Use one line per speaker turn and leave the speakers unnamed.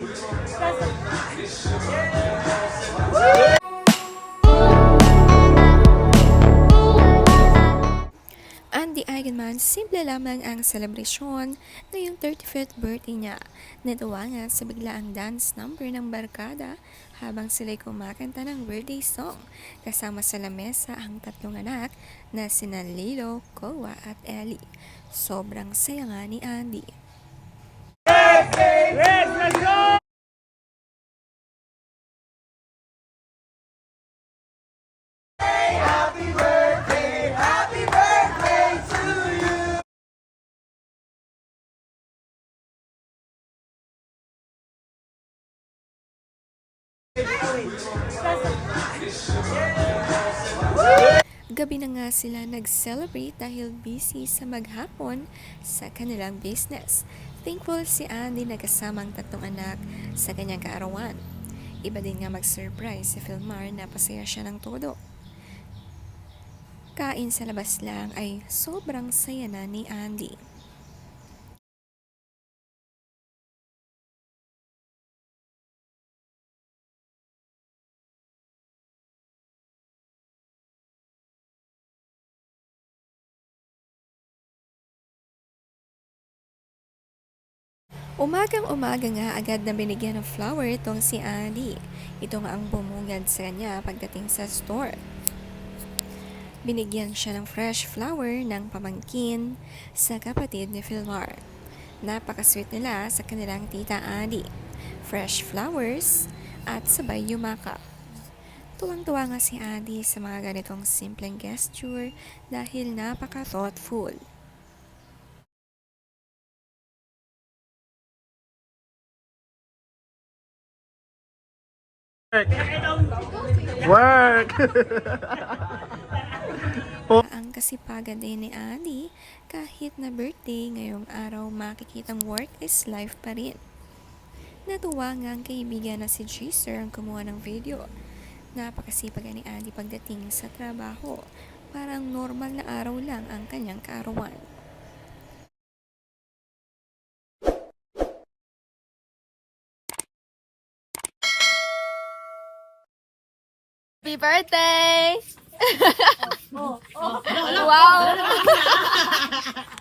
Andy Eigenman, simple lamang ang selebrasyon ngayong 35th birthday niya. Natuwa nga sa biglaang dance number ng barkada habang sila'y kumakanta ng birthday song. Kasama sa lamesa ang tatlong anak na sina Lilo, Koa at Ellie. Sobrang saya nga ni Andy. Gabi na nga sila nag-celebrate dahil busy sa maghapon sa kanilang business. Thankful si Andy na kasama ang tatlong anak sa kanyang kaarawan. Iba din nga mag-surprise si Philmar na pasaya siya ng todo. Kain sa labas lang ay sobrang saya na ni Andy. Umagang umaga nga agad na binigyan ng flower itong si Andy. Ito nga ang bumungad sa kanya pagdating sa store. Binigyan siya ng fresh flower ng pamangkin sa kapatid ni Philmar. Napakasweet nila sa kanilang tita Andy. Fresh flowers at sabay yumakap. Tuwang-tuwa nga si Andy sa mga ganitong simpleng gesture dahil napaka-thoughtful.
Work!
Ang kasipagan din ni Andy, kahit na birthday ngayong araw makikitang work is life pa rin. Natuwa nga ang kaibigan na si Jaser ang kumuha ng video. Napakasipag ni Andy pagdating sa trabaho. Parang normal na araw lang ang kanyang kaarawan.
Happy birthday! Oh, oh. wow!